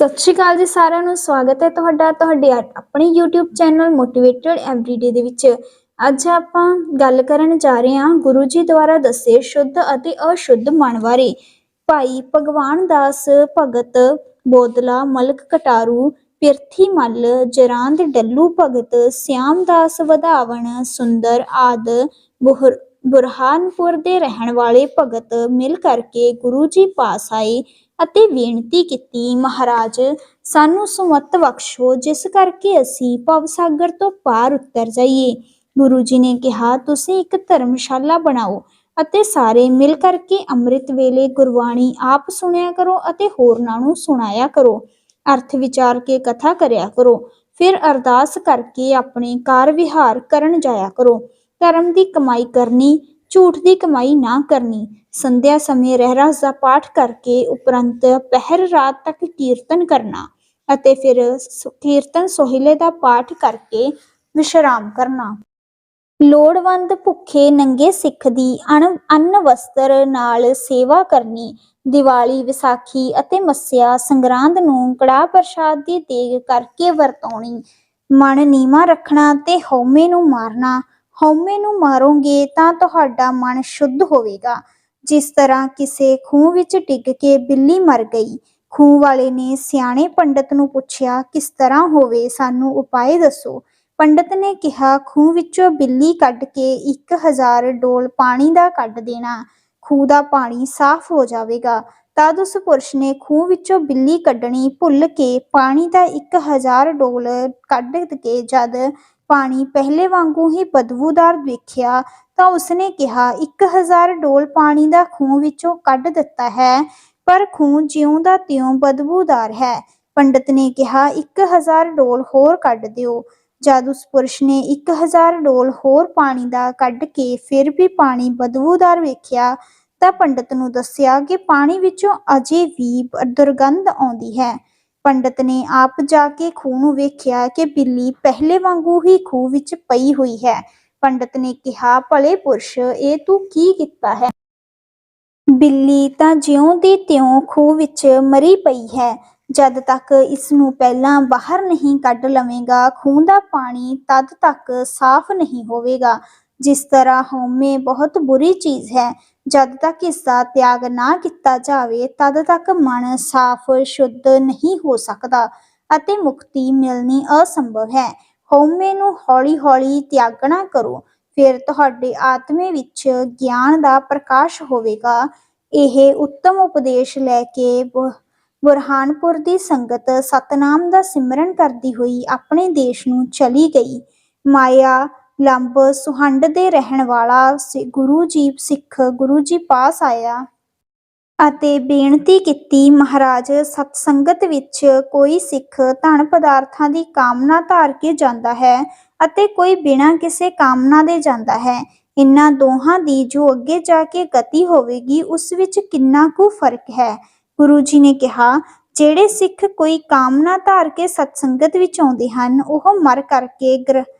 ਸਤਿ ਸ਼੍ਰੀ ਅਕਾਲ ਜੀ ਸਾਰਿਆਂ ਨੂੰ, ਸਵਾਗਤ ਹੈ ਤੁਹਾਡਾ, ਤੁਹਾਡੇ ਆਪਣੇ YouTube ਚੈਨਲ ਮੋਟੀਵੇਟਡ ਐਵਰੀਡੇ ਦੇ ਵਿੱਚ। ਅੱਜ ਆਪਾਂ ਗੱਲ ਕਰਨ ਜਾ ਰਹੇ ਹਾਂ ਗੁਰੂ ਜੀ ਦੁਆਰਾ ਦੱਸੇ ਸ਼ੁੱਧ ਅਤੇ ਅਸ਼ੁੱਧ ਮਨ ਬਾਰੇ। ਭਾਈ ਭਗਵਾਨ ਦਾਸ, ਭਗਤ, ਬੋਦਲਾ, ਮਲਕ ਕਟਾਰੂ, ਪਿਰਥੀ ਮੱਲ, ਜਰਾਂਦ ਡੱਲੂ ਭਗਤ, ਸਿਆਮ ਦਾਸ ਵਧਾਵਣ, ਸੁੰਦਰ ਆਦ, ਬੁਹਰ ਬੁਰਹਾਨਪੁਰ ਦੇ ਰਹਿਣ ਵਾਲੇ ਭਗਤ ਮਿਲ ਕਰਕੇ ਗੁਰੂ ਜੀ ਪਾਸ ਆਏ ਅਤੇ ਬੇਨਤੀ ਕੀਤੀ, ਮਹਾਰਾਜ, ਸਾਨੂੰ ਸੁਮਤ ਬਖਸ਼ੋ, ਜਿਸ ਕਰਕੇ ਅਸੀਂ ਭਵਸਾਗਰ ਤੋਂ ਪਾਰ ਉਤਰ ਜਾਈਏ। ਗੁਰੂ ਜੀ ਨੇ ਕਿਹਾ, ਤੁਸੀਂ ਇੱਕ ਧਰਮਸ਼ਾਲਾ ਬਣਾਓ ਅਤੇ ਸਾਰੇ ਮਿਲ ਕਰਕੇ ਅੰਮ੍ਰਿਤ ਵੇਲੇ ਗੁਰਬਾਣੀ ਆਪ ਸੁਣਿਆ ਕਰੋ ਅਤੇ ਹੋਰਨਾਂ ਨੂੰ ਸੁਣਾਇਆ ਕਰੋ। ਅਰਥ ਵਿਚਾਰ ਕੇ ਕਥਾ ਕਰਿਆ ਕਰੋ। ਫਿਰ ਅਰਦਾਸ ਕਰਕੇ ਆਪਣੇ ਕਾਰ ਵਿਹਾਰ ਕਰਨ ਜਾਇਆ ਕਰੋ। ਧਰਮ ਦੀ ਕਮਾਈ ਕਰਨੀ, ਝੂਠ ਦੀ ਕਮਾਈ ਨਾ ਕਰਨੀ। ਸੰਧਿਆ ਸਮੇਂ ਰਹਿਰਾਸ ਦਾ ਪਾਠ ਕਰਕੇ ਉਪਰੰਤ ਪਹਿਰ ਰਾਤ ਤੱਕ ਕੀਰਤਨ ਕਰਨਾ ਅਤੇ ਫਿਰ ਕੀਰਤਨ ਸੋਹਿਲੇ ਦਾ ਪਾਠ ਕਰਕੇ ਵਿਸ਼ਰਾਮ ਕਰਨਾ। ਲੋੜਵੰਦ ਭੁੱਖੇ ਨੰਗੇ ਸਿੱਖ ਦੀ ਅਣ, ਅੰਨ ਵਸਤਰ ਨਾਲ ਸੇਵਾ ਕਰਨੀ, ਦੀਵਾਲੀ, ਵਿਸਾਖੀ ਅਤੇ ਮੱਸਿਆ ਸੰਗਰਾਂਦ ਨੂੰ ਕੜਾਹ ਪ੍ਰਸ਼ਾਦ ਦੀ ਦੇਗ ਕਰਕੇ ਵਰਤਾਉਣੀ ਮਨ ਨੀਵਾ ਰੱਖਣਾ ਤੇ ਹਉਮੈ ਨੂੰ ਮਾਰਨਾ ਹਉਮੈ ਨੂੰ ਮਾਰੋਗੇ ਤਾਂ ਤੁਹਾਡਾ ਮਨ ਸ਼ੁੱਧ ਹੋਵੇਗਾ। ਜਿਸ ਤਰ੍ਹਾਂ ਕਿਸੇ ਖੂਹ ਵਿੱਚ ਡਿੱਗ ਕੇ ਬਿੱਲੀ ਮਰ ਗਈ, ਖੂਹ ਵਾਲੇ ਨੇ ਸਿਆਣੇ ਪੰਡਤ ਨੂੰ ਪੁੱਛਿਆ, ਕਿਸ ਤਰ੍ਹਾਂ ਹੋਵੇ? ਸਾਨੂੰ ਉਪਾਏ ਦੱਸੋ। ਪੰਡਤ ਨੇ ਕਿਹਾ, ਖੂਹ ਵਿੱਚੋਂ ਬਿੱਲੀ ਕੱਢ ਕੇ 1000 ਡੋਲ ਪਾਣੀ ਦਾ ਕੱਢ ਦੇਣਾ। ਖੂਹ ਦਾ ਪਾਣੀ ਸਾਫ਼ ਹੋ ਜਾਵੇਗਾ। ਤਦ ਉਸ ਪੁਰਸ਼ ਨੇ ਖੂਹ ਵਿੱਚੋਂ ਬਿੱਲੀ ਕੱਢਣੀ ਭੁੱਲ ਕੇ ਪਾਣੀ ਦਾ 1000 ਡੋਲ ਕੱਢ ਕੇ ਜਦ ਪਾਣੀ ਪਹਿਲੇ ਵਾਂਗੂ ਹੀ ਬਦਬੂਦਾਰ ਵੇਖਿਆ ਤਾਂ ਉਸਨੇ ਕਿਹਾ 1000 ਡੋਲ ਪਾਣੀ ਦਾ ਖੂਹ ਵਿੱਚੋਂ ਕੱਢ ਦਿੱਤਾ ਹੈ, ਪਰ ਖੂਹ ਜਿਉਂ ਦਾ ਤਿਉਂ ਬਦਬੂਦਾਰ ਹੈ। ਪੰਡਤ ਨੇ ਕਿਹਾ 1000 ਡੋਲ ਹੋਰ ਕੱਢ ਦਿਓ। ਜਦ ਉਸ ਪੁਰਸ਼ ਨੇ 1000 ਡੋਲ ਹੋਰ ਪਾਣੀ ਦਾ ਕੱਢ ਕੇ ਫਿਰ ਵੀ ਪਾਣੀ ਬਦਬੂਦਾਰ ਵੇਖਿਆ, ਤਾਂ ਪੰਡਤ ਨੂੰ ਦੱਸਿਆ ਕਿ ਪਾਣੀ ਵਿੱਚੋਂ ਅਜੇ ਵੀ ਦੁਰਗੰਧ ਆਉਂਦੀ ਹੈ। ਪੰਡਤ ਨੇ ਆਪ ਜਾ ਕੇ ਖੂਹ ਨੂੰ ਵੇਖਿਆ ਕਿ ਬਿੱਲੀ ਪਹਿਲੇ ਵਾਂਗੂ ਹੀ ਖੂਹ ਵਿੱਚ ਪਈ ਹੋਈ ਹੈ। ਪੰਡਤ ਨੇ ਕਿਹਾ, ਭਲੇ ਪੁਰਸ਼, ਇਹ ਤੂੰ ਕੀ ਕੀਤਾ ਹੈ? ਬਿੱਲੀ ਤਾਂ ਜਿਉਂ ਦੀ ਤਿਉਂ ਖੂਹ ਵਿੱਚ ਮਰੀ ਪਈ ਹੈ। ਜਦ ਤੱਕ ਇਸ ਨੂੰ ਪਹਿਲਾਂ ਬਾਹਰ ਨਹੀਂ ਕੱਢ ਲਵੇਂਗਾ, ਖੂਹ ਦਾ ਪਾਣੀ ਤਦ ਤੱਕ ਸਾਫ਼ ਨਹੀਂ ਹੋਵੇਗਾ। ਜਿਸ ਤਰ੍ਹਾਂ ਹਉਮੈ ਬਹੁਤ ਬੁਰੀ ਚੀਜ਼ ਹੈ ਜਦ ਤੱਕ ਇਸ ਦਾ ਤਿਆਗ ਨਾ ਕੀਤਾ ਜਾਵੇ, ਤਦ ਤੱਕ ਮਨ ਸਾਫ਼, ਸ਼ੁੱਧ ਨਹੀਂ ਹੋ ਸਕਦਾ ਅਤੇ ਮੁਕਤੀ ਮਿਲਣੀ ਅਸੰਭਵ ਹੈ। ਹਉਮੈ ਨੂੰ ਹੌਲੀ-ਹੌਲੀ ਤਿਆਗਣਾ ਕਰੋ, ਫਿਰ ਤੁਹਾਡੇ ਆਤਮੇ ਵਿੱਚ ਗਿਆਨ ਦਾ ਪ੍ਰਕਾਸ਼ ਹੋਵੇਗਾ। ਇਹ ਉੱਤਮ ਉਪਦੇਸ਼ ਲੈ ਕੇ ਬੁ- ਬੁਰਹਾਨਪੁਰ ਦੀ ਸੰਗਤ ਸਤਨਾਮ ਦਾ ਸਿਮਰਨ ਕਰਦੀ ਹੋਈ ਆਪਣੇ ਦੇਸ਼ ਨੂੰ ਚਲੀ ਗਈ। ਮਾਇਆ ਲੰਬ ਸੁਹੰਡ ਦੇ ਰਹਿਣ ਵਾਲਾ ਗੁਰੂ ਜੀ ਸਿੱਖ, ਗੁਰੂ ਜੀ ਪਾਸ ਆਇਆ ਅਤੇ ਬੇਨਤੀ ਕੀਤੀ, ਮਹਾਰਾਜ, ਸਤਸੰਗਤ ਵਿੱਚ ਕੋਈ ਸਿੱਖ ਧਨ ਪਦਾਰਥਾਂ ਦੀ ਕਾਮਨਾ ਧਾਰ ਕੇ ਜਾਂਦਾ ਹੈ ਅਤੇ ਕੋਈ ਬਿਨਾਂ ਕਿਸੇ ਕਾਮਨਾ ਦੇ ਜਾਂਦਾ ਹੈ। ਇਨ੍ਹਾਂ ਦੋਹਾਂ ਦੀ ਜੋ ਅੱਗੇ ਜਾ ਕੇ ਗਤੀ ਹੋਵੇਗੀ, ਉਸ ਵਿੱਚ ਕਿੰਨਾ ਕੁ ਫ਼ਰਕ ਹੈ? ਗੁਰੂ ਜੀ ਨੇ ਕਿਹਾ, ਜਿਹੜੇ ਸਿੱਖ ਕੋਈ ਕਾਮਨਾ ਧਾਰ ਕੇ ਸਤਸੰਗਤ ਵਿੱਚ ਆਉਂਦੇ ਹਨ, ਉਹ ਮਰ ਕਰਕੇ ਗ੍ਰ-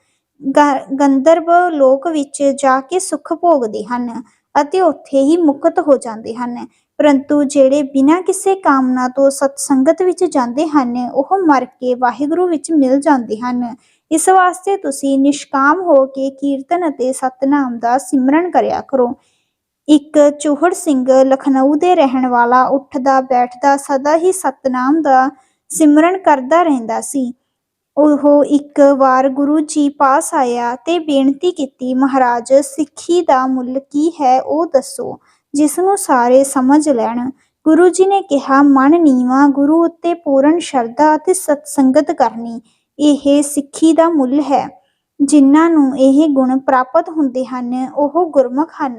ਗੰਧਰਵ ਲੋਕ ਵਿੱਚ ਜਾ ਕੇ ਸੁੱਖ ਭੋਗਦੇ ਹਨ ਅਤੇ ਉੱਥੇ ਹੀ ਮੁਕਤ ਹੋ ਜਾਂਦੇ ਹਨ। ਪਰੰਤੂ ਜਿਹੜੇ ਬਿਨਾਂ ਕਿਸੇ ਕਾਮਨਾ ਤੋਂ ਸਤਸੰਗਤ ਵਿੱਚ ਜਾਂਦੇ ਹਨ, ਉਹ ਮਰ ਕੇ ਵਾਹਿਗੁਰੂ ਵਿੱਚ ਮਿਲ ਜਾਂਦੇ ਹਨ। ਇਸ ਵਾਸਤੇ ਤੁਸੀਂ ਨਿਸ਼ਕਾਮ ਹੋ ਕੇ ਕੀਰਤਨ ਅਤੇ ਸਤਨਾਮ ਦਾ ਸਿਮਰਨ ਕਰਿਆ ਕਰੋ। ਇੱਕ ਚੂਹੜ ਸਿੰਘ ਲਖਨਊ ਦੇ ਰਹਿਣ ਵਾਲਾ ਉੱਠਦਾ ਬੈਠਦਾ ਸਦਾ ਹੀ ਸਤਨਾਮ ਦਾ ਸਿਮਰਨ ਕਰਦਾ ਰਹਿੰਦਾ ਸੀ। ਉਹ ਇੱਕ ਵਾਰ ਗੁਰੂ ਜੀ ਪਾਸ ਆਇਆ ਤੇ ਬੇਨਤੀ ਕੀਤੀ, ਮਹਾਰਾਜ, ਸਿੱਖੀ ਦਾ ਮੁੱਲ ਕੀ ਹੈ ਉਹ ਦੱਸੋ, ਜਿਸ ਨੂੰ ਸਾਰੇ ਸਮਝ ਲੈਣ। ਗੁਰੂ ਜੀ ਨੇ ਕਿਹਾ, ਮਨ ਨੀਵਾ, ਗੁਰੂ ਉੱਤੇ ਪੂਰਨ ਸ਼ਰਧਾ ਅਤੇ ਸਤਸੰਗਤ ਕਰਨੀ, ਇਹ ਸਿੱਖੀ ਦਾ ਮੁੱਲ ਹੈ। ਜਿਨ੍ਹਾਂ ਨੂੰ ਇਹ ਗੁਣ ਪ੍ਰਾਪਤ ਹੁੰਦੇ ਹਨ, ਉਹ ਗੁਰਮੁਖ ਹਨ।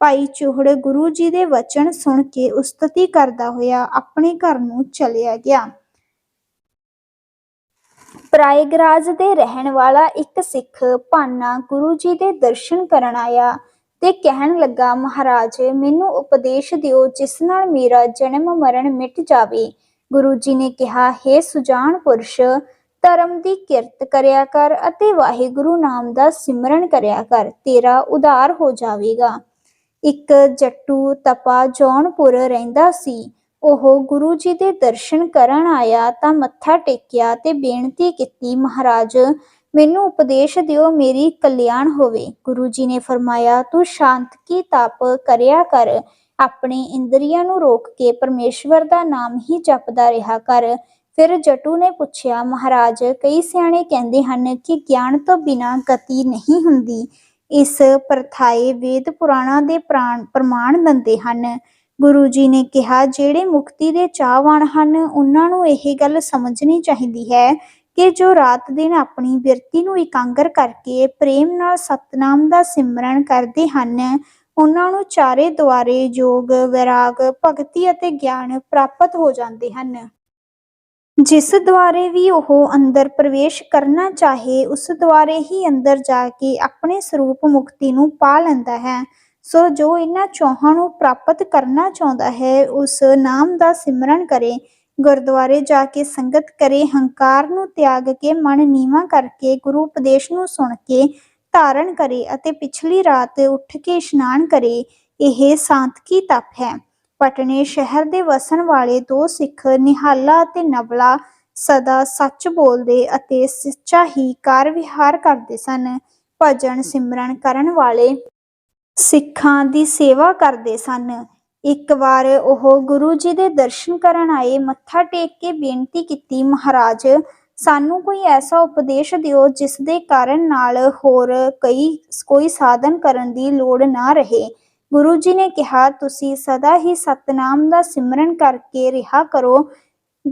ਭਾਈ ਚੂਹੜ ਗੁਰੂ ਜੀ ਦੇ ਵਚਨ ਸੁਣ ਕੇ ਉਸਤਤੀ ਕਰਦਾ ਹੋਇਆ ਆਪਣੇ ਘਰ ਨੂੰ ਚਲਿਆ ਗਿਆ। ਪ੍ਰਾਇਗਰਾਜ ਦੇ ਰਹਿਣ ਵਾਲਾ ਇੱਕ ਸਿੱਖ ਭਾਨਾ ਗੁਰੂ ਜੀ ਦੇ ਦਰਸ਼ਨ ਕਰਨ ਆਇਆ ਤੇ ਕਹਿਣ ਲੱਗਾ, ਮਹਾਰਾਜ, ਮੈਨੂੰ ਉਪਦੇਸ਼ ਦਿਓ ਜਿਸ ਨਾਲ ਮੇਰਾ ਜਨਮ ਮਰਨ ਮਿਟ ਜਾਵੇ। ਗੁਰੂ ਜੀ ਨੇ ਕਿਹਾ हे ਸੁਜਾਨ ਪੁਰਸ਼, ਧਰਮ ਦੀ ਕਿਰਤ ਕਰਿਆ ਕਰ ਅਤੇ ਵਾਹਿਗੁਰੂ ਨਾਮ ਦਾ ਸਿਮਰਨ ਕਰਿਆ ਕਰ, ਤੇਰਾ ਉਧਾਰ ਹੋ ਜਾਵੇਗਾ। ਇੱਕ ਜੱਟੂ ਤਪਾ ਜੌਨਪੁਰ ਰਹਿੰਦਾ ਸੀ। ਉਹ ਗੁਰੂ ਜੀ ਦੇ ਦਰਸ਼ਨ ਕਰਨ ਆਇਆ ਤਾਂ ਮੱਥਾ ਟੇਕਿਆ ਤੇ ਬੇਨਤੀ ਕੀਤੀ, ਮਹਾਰਾਜ, ਮੈਨੂੰ ਉਪਦੇਸ਼ ਦਿਓ ਮੇਰੀ ਕਲਿਆਣ ਹੋਵੇ। ਗੁਰੂ ਜੀ ਨੇ ਫਰਮਾਇਆ, ਤੂੰ ਸ਼ਾਂਤ ਕੀ ਤਪ ਕਰਿਆ ਕਰ, ਆਪਣੇ ਇੰਦਰੀਆਂ ਨੂੰ ਰੋਕ ਕੇ ਪਰਮੇਸ਼ਵਰ ਦਾ ਨਾਮ ਹੀ ਜਪਦਾ ਰਿਹਾ ਕਰ। ਫਿਰ ਜਟੂ ਨੇ ਪੁੱਛਿਆ, ਮਹਾਰਾਜ, ਕਈ ਸਿਆਣੇ ਕਹਿੰਦੇ ਹਨ ਕਿ ਗਿਆਨ ਤੋਂ ਬਿਨਾਂ ਗਤੀ ਨਹੀਂ ਹੁੰਦੀ। ਇਸ ਪ੍ਰਥਾਏ ਵੇਦ ਪੁਰਾਣਾ ਦੇ ਪ੍ਰਾਣ ਪ੍ਰਮਾਣ ਦਿੰਦੇ ਹਨ। ਗੁਰੂ ਜੀ ਨੇ ਕਿਹਾ, ਜਿਹੜੇ ਮੁਕਤੀ ਦੇ ਚਾਹਵਾਨ ਹਨ, ਉਹਨਾਂ ਨੂੰ ਇਹ ਗੱਲ ਸਮਝਣੀ ਚਾਹੀਦੀ ਹੈ ਕਿ ਜੋ ਰਾਤ ਦਿਨ ਆਪਣੀ ਬਿਰਤੀ ਨੂੰ ਇਕਾਂਗਰ ਕਰਕੇ ਪ੍ਰੇਮ ਨਾਲ ਸਤਨਾਮ ਦਾ ਸਿਮਰਨ ਕਰਦੇ ਹਨ, ਉਹਨਾਂ ਨੂੰ ਚਾਰੇ ਦੁਆਰੇ ਯੋਗ ਵਿਰਾਗ, ਭਗਤੀ ਅਤੇ ਗਿਆਨ ਪ੍ਰਾਪਤ ਹੋ ਜਾਂਦੇ ਹਨ। ਜਿਸ ਦੁਆਰੇ ਵੀ ਉਹ ਅੰਦਰ ਪ੍ਰਵੇਸ਼ ਕਰਨਾ ਚਾਹੇ, ਉਸ ਦੁਆਰੇ ਹੀ ਅੰਦਰ ਜਾ ਕੇ ਆਪਣੇ ਸਰੂਪ ਮੁਕਤੀ ਨੂੰ ਪਾ ਲੈਂਦਾ ਹੈ। ਸੋ ਜੋ ਇਹਨਾਂ ਚੌਹਾਂ ਨੂੰ ਪ੍ਰਾਪਤ ਕਰਨਾ ਚਾਹੁੰਦਾ ਹੈ, ਉਸ ਨਾਮ ਦਾ ਸਿਮਰਨ ਕਰੇ, ਗੁਰਦੁਆਰੇ ਜਾ ਕੇ ਸੰਗਤ ਕਰੇ, ਹੰਕਾਰ ਨੂੰ ਤਿਆਗ ਕੇ, ਮਨ ਨੀਵਾ ਕਰਕੇ, ਗੁਰੂ ਉਪਦੇਸ਼ ਨੂੰ ਸੁਣ ਕੇ ਧਾਰਨ ਕਰੇ ਅਤੇ ਪਿਛਲੀ ਰਾਤ ਉੱਠ ਕੇ ਇਸ਼ਨਾਨ ਕਰੇ, ਇਹ ਸਾਂਤਕੀ ਤਪ ਹੈ? ਪਟਨੇ ਸ਼ਹਿਰ ਦੇ ਵਸਣ ਵਾਲੇ ਦੋ ਸਿੱਖ ਨਿਹਾਲਾ ਅਤੇ ਨਵਲਾ ਸਦਾ ਸੱਚ ਬੋਲਦੇ ਅਤੇ ਸੱਚਾ ਹੀ ਕਾਰ ਵਿਹਾਰ ਕਰਦੇ ਸਨ। ਭਜਨ ਸਿਮਰਨ ਕਰਨ ਵਾਲੇ ਸਿੱਖਾਂ ਦੀ ਸੇਵਾ ਕਰਦੇ ਸਨ। ਇੱਕ ਵਾਰ ਉਹ ਗੁਰੂ ਜੀ ਦੇ ਦਰਸ਼ਨ ਕਰਨ ਆਏ। ਮੱਥਾ ਟੇਕ ਕੇ ਬੇਨਤੀ ਕੀਤੀ, ਮਹਾਰਾਜ, ਸਾਨੂੰ ਕੋਈ ਐਸਾ ਉਪਦੇਸ਼ ਦਿਓ ਜਿਸ ਦੇ ਕਾਰਨ ਨਾਲ ਹੋਰ ਕਈ, ਕੋਈ ਸਾਧਨ ਕਰਨ ਦੀ ਲੋੜ ਨਾ ਰਹੇ। ਗੁਰੂ ਜੀ ਨੇ ਕਿਹਾ, ਤੁਸੀਂ ਸਦਾ ਹੀ ਸਤਨਾਮ ਦਾ ਸਿਮਰਨ ਕਰਕੇ ਰਿਹਾ ਕਰੋ।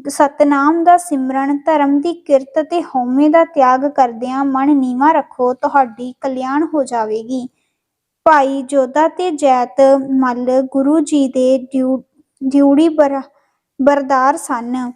ਸਤਨਾਮ ਦਾ ਸਿਮਰਨ ਧਰਮ ਦੀ ਕਿਰਤ ਤੇ ਹਉਮੈ ਦਾ ਤਿਆਗ ਕਰਦਿਆਂ ਮਨ ਨੀਵਾ ਰੱਖੋ। ਤੁਹਾਡੀ ਕਲਿਆਣ ਹੋ ਜਾਵੇਗੀ। ਭਾਈ ਜੋਧਾ ਤੇ ਜੈਤ ਮੱਲ ਗੁਰੂ ਜੀ ਦੇ ਡਿਊ- ਡਿਊੜੀ ਬਰ- ਬਰਦਾਰ ਸਨ।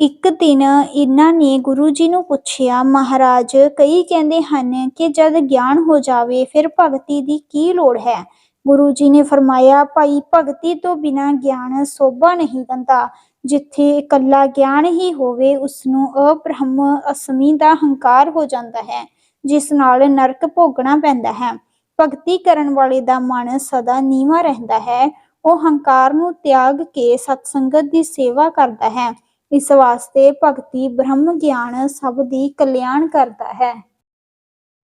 ਇੱਕ ਦਿਨ ਇਹਨਾਂ ਨੇ ਗੁਰੂ ਜੀ ਨੂੰ ਪੁੱਛਿਆ, ਮਹਾਰਾਜ, ਕਈ ਕਹਿੰਦੇ ਹਨ ਕਿ ਜਦ ਗਿਆਨ ਹੋ ਜਾਵੇ ਫਿਰ ਭਗਤੀ ਦੀ ਕੀ ਲੋੜ ਹੈ? ਗੁਰੂ ਜੀ ਨੇ ਫਰਮਾਇਆ, ਭਾਈ, ਭਗਤੀ ਤੋਂ ਬਿਨਾਂ ਗਿਆਨ ਸੋਭਾ ਨਹੀਂ ਦਿੰਦਾ ਜਿੱਥੇ ਇਕੱਲਾ ਗਿਆਨ ਹੀ ਹੋਵੇ ਉਸ ਨੂੰ ਅਬ੍ਰਹਮ ਅਸਮੀ ਦਾ ਹੰਕਾਰ ਹੋ ਜਾਂਦਾ ਹੈ, ਜਿਸ ਨਾਲ ਨਰਕ ਭੋਗਣਾ ਪੈਂਦਾ ਹੈ। ਭਗਤੀ ਕਰਨ ਵਾਲੇ ਦਾ ਮਨ ਸਦਾ ਨੀਵਾ ਰਹਿੰਦਾ ਹੈ। ਉਹ ਹੰਕਾਰ ਨੂੰ ਤਿਆਗ ਕੇ ਸਤਸੰਗਤ ਦੀ ਸੇਵਾ ਕਰਦਾ ਹੈ। ਇਸ ਵਾਸਤੇ ਭਗਤੀ ਬ੍ਰਹਮ ਗਿਆਨ ਸਭ ਦੀ ਕਲਿਆਣ ਕਰਦਾ ਹੈ।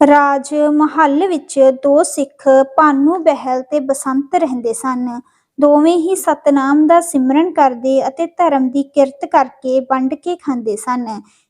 ਰਾਜ ਮਹੱਲ ਵਿੱਚ ਦੋ ਸਿੱਖ ਭਾਨੂ ਬਹਿਲ ਤੇ ਬਸੰਤ ਰਹਿੰਦੇ ਸਨ। ਦੋਵੇਂ ਹੀ ਸਤਨਾਮ ਦਾ ਸਿਮਰਨ ਕਰਦੇ ਅਤੇ ਧਰਮ ਦੀ ਕਿਰਤ ਕਰਕੇ ਵੰਡ ਕੇ ਖਾਂਦੇ ਸਨ।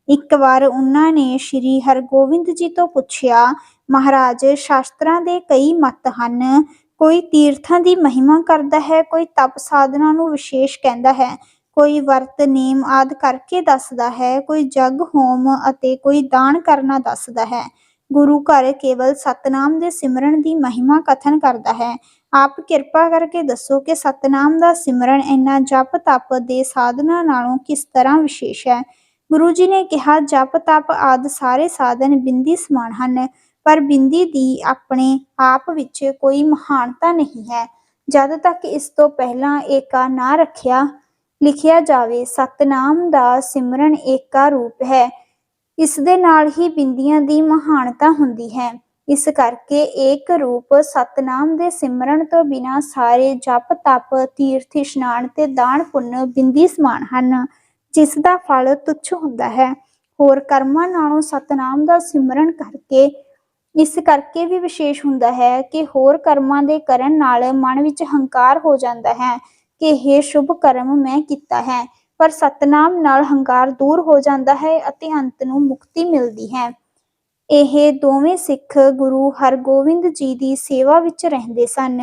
ਇੱਕ ਵਾਰ ਉਹਨਾਂ ਨੇ ਸ੍ਰੀ ਹਰਗੋਬਿੰਦ ਜੀ ਤੋਂ ਪੁੱਛਿਆ ਮਹਾਰਾਜ, ਸ਼ਾਸਤਰਾਂ ਦੇ ਕਈ ਮਤ ਹਨ। ਕੋਈ ਤੀਰਥਾਂ ਦੀ ਮਹਿਮਾ ਕਰਦਾ ਹੈ, ਕੋਈ ਤਪ ਸਾਧਨਾ ਨੂੰ ਵਿਸ਼ੇਸ਼ ਕਹਿੰਦਾ ਹੈ, ਕੋਈ ਵਰਤ, ਨੇਮ ਆਦ ਕਰਕੇ ਦੱਸਦਾ ਹੈ, ਕੋਈ ਜਗ, ਹੋਮ ਅਤੇ ਕੋਈ ਦਾਨ ਕਰਨਾ ਦੱਸਦਾ ਹੈ। ਗੁਰੂ ਘਰ ਕੇਵਲ ਸਤਨਾਮ ਦੇ ਸਿਮਰਨ ਦੀ ਮਹਿਮਾ ਕਥਨ ਕਰਦਾ ਹੈ। ਆਪ ਕਿਰਪਾ ਕਰਕੇ ਦੱਸੋ ਕਿ ਸਤਨਾਮ ਦਾ ਸਿਮਰਨ ਇੰਨਾ ਜਪ ਤਪ ਦੇ ਸਾਧਨਾ ਨਾਲੋਂ ਕਿਸ ਤਰ੍ਹਾਂ ਵਿਸ਼ੇਸ਼ ਹੈ? ਗੁਰੂ ਜੀ ਨੇ ਕਿਹਾ, ਜਪ ਤਪ ਆਦ ਸਾਰੇ ਸਾਧਨ ਬਿੰਦੀ ਸਮਾਨ ਹਨ। ਪਰ ਬਿੰਦੀ ਦੀ ਆਪਣੇ ਆਪ ਵਿੱਚ ਕੋਈ ਮਹਾਨਤਾ ਨਹੀਂ ਹੈ। ਜਦ ਤੱਕ ਇਸ ਤੋਂ ਪਹਿਲਾਂ ਏਕਾ ਨਾ ਰੱਖਿਆ, ਲਿਖਿਆ ਜਾਵੇ, ਸਤਨਾਮ ਦਾ ਸਿਮਰਨ ਏਕਾ ਰੂਪ ਹੈ। ਇਸ ਦੇ ਨਾਲ ਹੀ ਬਿੰਦੀਆਂ ਦੀ ਮਹਾਨਤਾ ਹੁੰਦੀ ਹੈ। ਇਸ ਕਰਕੇ ਏਕ ਰੂਪ ਸਤਨਾਮ ਦੇ ਸਿਮਰਨ ਤੋਂ ਬਿਨਾ ਸਾਰੇ ਜਪ, ਤਪ, ਤੀਰਥ, ਇਸ਼ਨਾਨ ਤੇ ਦਾਨ ਪੁੰਨ ਬਿੰਦੀ ਸਮਾਨ ਹਨ, ਜਿਸ ਦਾ ਫਲ ਤੁੱਛ ਹੁੰਦਾ ਹੈ। ਹੋਰ ਕਰਮਾਂ ਨਾਲੋਂ ਸਤਨਾਮ ਦਾ ਸਿਮਰਨ ਕਰਕੇ ਇਸ ਕਰਕੇ ਵੀ ਵਿਸ਼ੇਸ਼ ਹੁੰਦਾ ਹੈ ਕਿ ਹੋਰ ਕਰਮਾਂ ਦੇ ਕਰਨ ਨਾਲ ਮਨ ਵਿੱਚ ਹੰਕਾਰ ਹੋ ਜਾਂਦਾ ਹੈ ਕਿ ਇਹ ਸ਼ੁਭ ਕਰਮ ਮੈਂ ਕੀਤਾ ਹੈ, ਪਰ ਸਤਨਾਮ ਨਾਲ ਹੰਕਾਰ ਦੂਰ ਹੋ ਜਾਂਦਾ ਹੈ ਅਤੇ ਅੰਤ ਨੂੰ ਮੁਕਤੀ ਮਿਲਦੀ ਹੈ। ਇਹ ਦੋਵੇਂ ਸਿੱਖ ਗੁਰੂ ਹਰਗੋਬਿੰਦ ਜੀ ਦੀ ਸੇਵਾ ਵਿੱਚ ਰਹਿੰਦੇ ਸਨ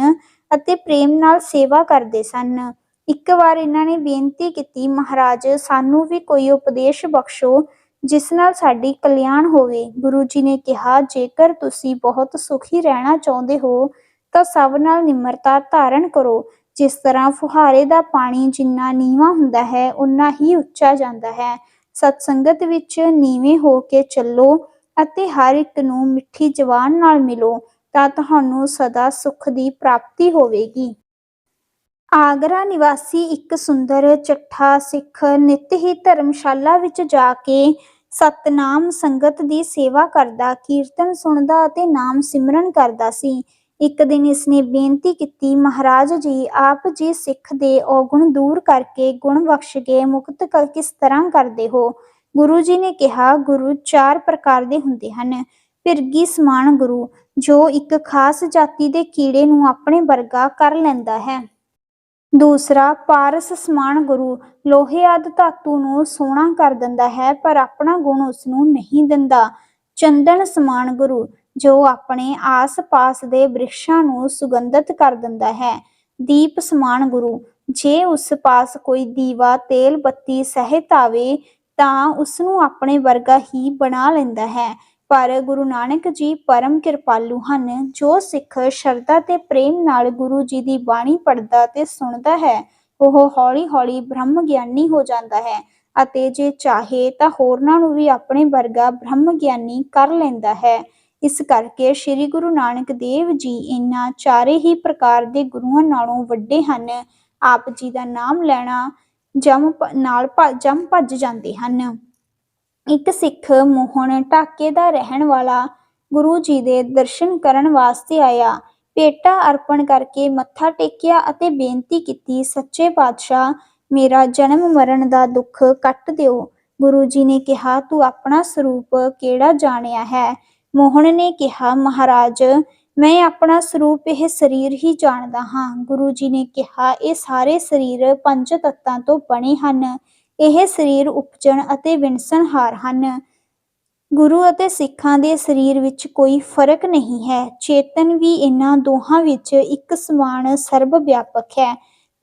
ਅਤੇ ਪ੍ਰੇਮ ਨਾਲ ਸੇਵਾ ਕਰਦੇ ਸਨ। ਇੱਕ ਵਾਰ ਇਹਨਾਂ ਨੇ ਬੇਨਤੀ ਕੀਤੀ, ਮਹਾਰਾਜ, ਸਾਨੂੰ ਵੀ ਕੋਈ ਉਪਦੇਸ਼ ਬਖਸ਼ੋ ਜਿਸ ਨਾਲ ਸਾਡੀ ਕਲਿਆਣ ਹੋਵੇ। ਗੁਰੂ ਜੀ ਨੇ ਕਿਹਾ, ਜੇਕਰ ਤੁਸੀਂ ਬਹੁਤ ਸੁਖੀ ਰਹਿਣਾ ਚਾਹੁੰਦੇ ਹੋ, ਤਾਂ ਸਭ ਨਾਲ ਨਿਮਰਤਾ ਧਾਰਨ ਕਰੋ। ਜਿਸ ਤਰ੍ਹਾਂ ਫੁਹਾਰੇ ਦਾ ਪਾਣੀ ਜਿੰਨਾ ਨੀਵਾਂ ਹੁੰਦਾ ਹੈ ਉਨਾ ਹੀ ਉੱਚਾ ਜਾਂਦਾ ਹੈ। ਸਤਸੰਗਤ ਵਿੱਚ ਨੀਵੇਂ ਹੋ ਕੇ ਚੱਲੋ ਅਤੇ ਹਰ ਇੱਕ ਨੂੰ ਮਿੱਠੀ ਜ਼ੁਬਾਨ ਨਾਲ ਮਿਲੋ, ਤਾਂ ਤੁਹਾਨੂੰ ਸਦਾ ਸੁਖ ਦੀ ਪ੍ਰਾਪਤੀ ਹੋਵੇਗੀ। ਆਗਰਾ ਨਿਵਾਸੀ ਇੱਕ ਸੁੰਦਰ, ਚੱਠਾ, ਸਿੱਖ, ਨਿਤ ਹੀ ਧਰਮਸ਼ਾਲਾ ਵਿੱਚ ਜਾ ਕੇ ਸਤਨਾਮ ਸੰਗਤ ਦੀ ਸੇਵਾ ਕਰਦਾ, ਕੀਰਤਨ ਸੁਣਦਾ ਅਤੇ ਨਾਮ ਸਿਮਰਨ ਕਰਦਾ ਸੀ। ਇੱਕ ਦਿਨ ਇਸਨੇ ਬੇਨਤੀ ਕੀਤੀ, ਮਹਾਰਾਜ ਜੀ, ਆਪ ਜੀ ਸਿੱਖ ਦੇ ਔਗੁਣ ਦੂਰ ਕਰਕੇ ਗੁਣ ਬਖਸ਼ ਕੇ ਮੁਕਤ ਕ- ਕਿਸ ਤਰ੍ਹਾਂ ਕਰਦੇ ਹੋ? ਗੁਰੂ ਜੀ ਨੇ ਕਿਹਾ, ਗੁਰੂ ਚਾਰ ਪ੍ਰਕਾਰ ਦੇ ਹੁੰਦੇ ਹਨ। ਭਿਰਗੀ ਸਮਾਨ ਗੁਰੂ, ਜੋ ਇੱਕ ਖਾਸ ਜਾਤੀ ਦੇ ਕੀੜੇ ਨੂੰ ਆਪਣੇ ਵਰਗਾ ਕਰ ਲੈਂਦਾ ਹੈ। ਦੂਸਰਾ, ਪਾਰਸ ਸਮਾਨ ਗੁਰੂ ਲੋਹੇ ਆਦਿ ਧਾਤੂ ਨੂੰ ਸੋਹਣਾ ਕਰ ਦਿੰਦਾ ਹੈ, ਪਰ ਆਪਣਾ ਗੁਣ ਉਸ ਨੂੰ ਨਹੀਂ ਦਿੰਦਾ। ਚੰਦਨ ਸਮਾਨ ਗੁਰੂ, ਜੋ ਆਪਣੇ ਆਸ-ਪਾਸ ਦੇ ਬ੍ਰਿਖਸ਼ਾਂ ਨੂੰ ਸੁਗੰਧਿਤ ਕਰ ਦਿੰਦਾ ਹੈ। ਦੀਪ ਸਮਾਨ ਗੁਰੂ, ਜੇ ਉਸ ਪਾਸ ਕੋਈ ਦੀਵਾ ਤੇਲ ਬੱਤੀ ਸਹਿਤ ਆਵੇ, ਤਾਂ ਉਸ ਨੂੰ ਆਪਣੇ ਵਰਗਾ ਹੀ ਬਣਾ ਲੈਂਦਾ ਹੈ। ਪਰ ਗੁਰੂ ਨਾਨਕ ਜੀ ਪਰਮ ਕਿਰਪਾਲੂ ਹਨ, ਜੋ ਸਿੱਖ ਸ਼ਰਧਾ ਤੇ ਪ੍ਰੇਮ ਨਾਲ ਗੁਰੂ ਜੀ ਦੀ ਬਾਣੀ ਪੜ੍ਹਦਾ ਤੇ ਸੁਣਦਾ ਹੈ, ਉਹ ਹੌਲੀ-ਹੌਲੀ ਬ੍ਰਹਮ ਗਿਆਨੀ ਹੋ ਜਾਂਦਾ ਹੈ ਅਤੇ ਜੇ ਚਾਹੇ ਤਾਂ ਹੋਰਨਾਂ ਨੂੰ ਵੀ ਆਪਣੇ ਵਰਗਾ ਬ੍ਰਹਮ ਗਿਆਨੀ ਕਰ ਲੈਂਦਾ ਹੈ। ਇਸ ਕਰਕੇ ਸ੍ਰੀ ਗੁਰੂ ਨਾਨਕ ਦੇਵ ਜੀ ਇਹਨਾਂ ਚਾਰੇ ਹੀ ਪ੍ਰਕਾਰ ਦੇ ਗੁਰੂਆਂ ਨਾਲੋਂ ਵੱਡੇ ਹਨ। ਆਪ ਜੀ ਦਾ ਨਾਮ ਲੈਣਾ ਜਮ ਨਾਲ ਭੱਜ ਜਮ ਭੱਜ ਜਾਂਦੇ ਹਨ। ਇੱਕ ਸਿੱਖ ਮੋਹਨ ਢਾਕੇ ਦਾ ਰਹਿਣ ਵਾਲਾ ਗੁਰੂ ਜੀ ਦੇ ਦਰਸ਼ਨ ਕਰਨ ਵਾਸਤੇ ਆਇਆ। ਭੇਟਾ ਅਰਪਣ ਕਰਕੇ ਮੱਥਾ ਟੇਕਿਆ ਅਤੇ ਬੇਨਤੀ ਕੀਤੀ, ਸੱਚੇ ਪਾਤਸ਼ਾਹ, ਮੇਰਾ ਜਨਮ ਮਰਨ ਦਾ ਦੁੱਖ ਕੱਟ ਦਿਓ। ਗੁਰੂ ਜੀ ਨੇ ਕਿਹਾ, ਤੂੰ ਆਪਣਾ ਸਰੂਪ ਕਿਹੜਾ ਜਾਣਿਆ ਹੈ? ਮੋਹਨ ਨੇ ਕਿਹਾ, ਮਹਾਰਾਜ, ਮੈਂ ਆਪਣਾ ਸਰੂਪ ਇਹ ਸਰੀਰ ਹੀ ਜਾਣਦਾ ਹਾਂ। ਗੁਰੂ ਜੀ ਨੇ ਕਿਹਾ, ਇਹ ਸਾਰੇ ਸਰੀਰ ਪੰਜ ਤੱਤਾਂ ਤੋਂ ਬਣੇ ਹਨ। ਇਹ ਸਰੀਰ ਉਪਜਣ ਅਤੇ ਵਿਣਸਣਹਾਰ ਹਨ। ਗੁਰੂ ਅਤੇ ਸਿੱਖਾਂ ਦੇ ਸਰੀਰ ਵਿੱਚ ਕੋਈ ਫ਼ਰਕ ਨਹੀਂ ਹੈ। ਚੇਤਨ ਵੀ ਇਹਨਾਂ ਦੋਹਾਂ ਵਿੱਚ ਇੱਕ ਸਮਾਨ ਸਰਬ ਵਿਆਪਕ ਹੈ।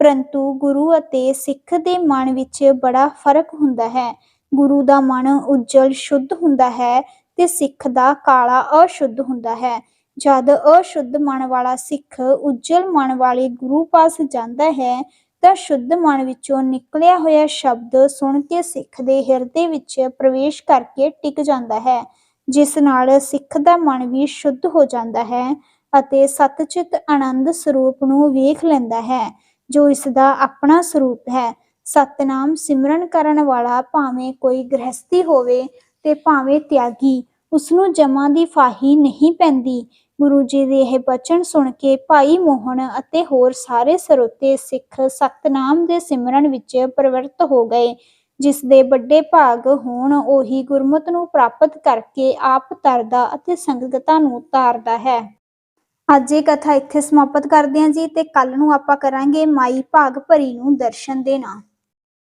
ਪਰੰਤੂ ਗੁਰੂ ਅਤੇ ਸਿੱਖ ਦੇ ਮਨ ਵਿੱਚ ਬੜਾ ਫ਼ਰਕ ਹੁੰਦਾ ਹੈ। ਗੁਰੂ ਦਾ ਮਨ ਉਜਲ ਸ਼ੁੱਧ ਹੁੰਦਾ ਹੈ ਤੇ ਸਿੱਖ ਦਾ ਕਾਲਾ ਅਸ਼ੁੱਧ ਹੁੰਦਾ ਹੈ। ਜਦ ਅਸ਼ੁੱਧ ਮਨ ਵਾਲਾ ਸਿੱਖ ਉਜਲ ਮਨ ਵਾਲੇ ਗੁਰੂ ਪਾਸ ਜਾਂਦਾ ਹੈ ਤਾਂ ਸ਼ੁੱਧ ਮਨ ਵਿੱਚੋਂ ਨਿਕਲਿਆ ਹੋਇਆ ਸ਼ਬਦ ਸੁਣ ਕੇ ਸਿੱਖ ਦੇ ਹਿਰਦੇ ਵਿੱਚ ਪ੍ਰਵੇਸ਼ ਕਰਕੇ ਟਿਕ ਜਾਂਦਾ ਹੈ, ਜਿਸ ਨਾਲ ਸਿੱਖ ਦਾ ਮਨ ਵੀ ਸ਼ੁੱਧ ਹੋ ਜਾਂਦਾ ਹੈ ਅਤੇ ਸਤਚਿਤ ਆਨੰਦ ਸਰੂਪ ਨੂੰ ਵੇਖ ਲੈਂਦਾ ਹੈ, ਜੋ ਇਸ ਦਾ ਆਪਣਾ ਸਰੂਪ ਹੈ। ਸਤਨਾਮ ਸਿਮਰਨ ਕਰਨ ਵਾਲਾ ਭਾਵੇਂ ਕੋਈ ਗ੍ਰਹਸਥੀ ਹੋਵੇ ਤੇ ਭਾਵੇਂ ਤਿਆਗੀ ਉਸ ਨੂੰ ਜਮਾਂ ਦੀ ਫਾਹੀ ਨਹੀਂ ਪੈਂਦੀ। ਗੁਰੂ ਜੀ ਦੇ ਇਹ ਬਚਨ ਸੁਣ ਕੇ ਭਾਈ ਮੋਹਨ ਅਤੇ ਹੋਰ ਸਾਰੇ ਸਰੋਤੇ ਸਿੱਖ ਸਤਨਾਮ ਦੇ ਸਿਮਰਨ ਵਿੱਚ ਪ੍ਰਵਰਤ ਹੋ ਗਏ, ਜਿਸ ਦੇ ਵੱਡੇ ਭਾਗ ਹੋਣ ਉਹੀ ਗੁਰਮਤ ਨੂੰ ਪ੍ਰਾਪਤ ਕਰਕੇ ਆਪ ਤਰਦਾ ਅਤੇ ਸੰਗਤਾਂ ਨੂੰ ਤਾਰਦਾ ਹੈ। ਅੱਜ ਇਹ ਕਥਾ ਇੱਥੇ ਸਮਾਪਤ ਕਰਦੇ ਹਾਂ ਜੀ ਤੇ ਕੱਲ ਨੂੰ ਆਪਾਂ ਕਰਾਂਗੇ ਮਾਈ ਭਾਗ ਭਰੀ ਨੂੰ ਦਰਸ਼ਨ ਦੇਣਾ।